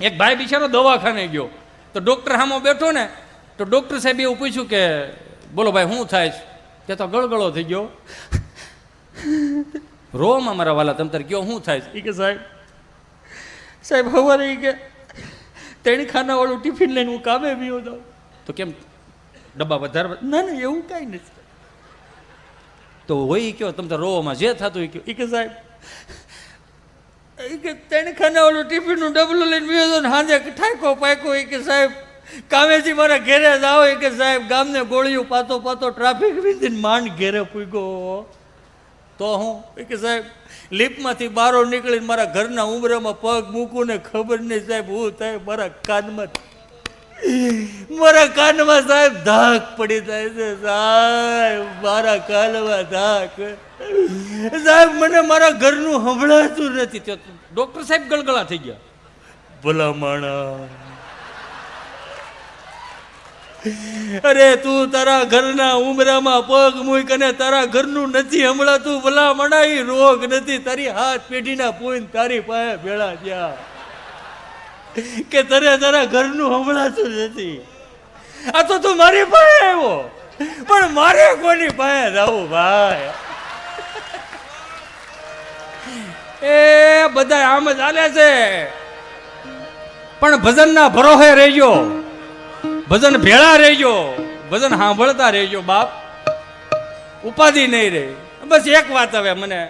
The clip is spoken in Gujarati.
એક ભાઈ બિચારો દવાખાને ગયો. તો ડૉક્ટર સામો બેઠો ને તો ડૉક્ટર સાહેબ એવું પૂછ્યું કે બોલો ભાઈ શું થાય છે? તે તો ગળગળો થઈ ગયો. રોમ અમારા વાલા તમ તારે ગયો શું થાય છે? ઈ કે સાહેબ સાહેબ હવારે એ કે તેણી ખાનાવાળું ટિફિન લઈને હું કામે બી જાઉં તો કેમ ડબ્બા વધારે ના ના એવું કાંઈ નથી. તો હોય કયો તમ તો રોવામાં જે થતું એ કયો. ઈ કે સાહેબ કે તેણી ઓલું ટિફિનનું ડબલું લઈને બીજો હતો ને ઠાકો પાકો એ કે સાહેબ કામેથી મારા ઘેરે જ આવો એ કે સાહેબ, ગામને ગોળીઓ પાતો પાતો ટ્રાફિક વિધિન માંડ ઘેરે પૂગ્યો તો હું એ કે સાહેબ, લીપમાંથી બારો નીકળીને મારા ઘરના ઉંબરામાં પગ મૂકું ને ખબર નહીં સાહેબ, હું થાય મારા કાનમાં મારા કાનમાં સાહેબ ધાક પડી જાય છે સાહેબ મારા કાનમાં ધાક. સાહેબ મને મારા ઘરનું સંભળાતું નથી તો ડોક્ટર સાહેબ ગળગળા થઈ ગયા. ભલા માણા. અરે તું તારા ઘરના ઉમરામાં પગ મૂક અને તારા ઘરનું નથી હમણાં તું ભલા મણાઈ રોગ નથી. તારી હાથ પેઢીના પૂન તારી પાસે ભેળા થયા. કે તને તારા ઘરનું હમણાતું નથી. આ તો તું મારી પાસે આવ્યો. પણ મારે કોની પાસે જવું ભાઈ? એ બધા આમ જ ચાલે છે. પણ ભજનના ભરોહે રહેજો. ભજન ભેળા રહેજો. ભજન સાંભળતા રહેજો બાપ. ઉપાધિ નહીં રહે. બસ એક વાત હવે મને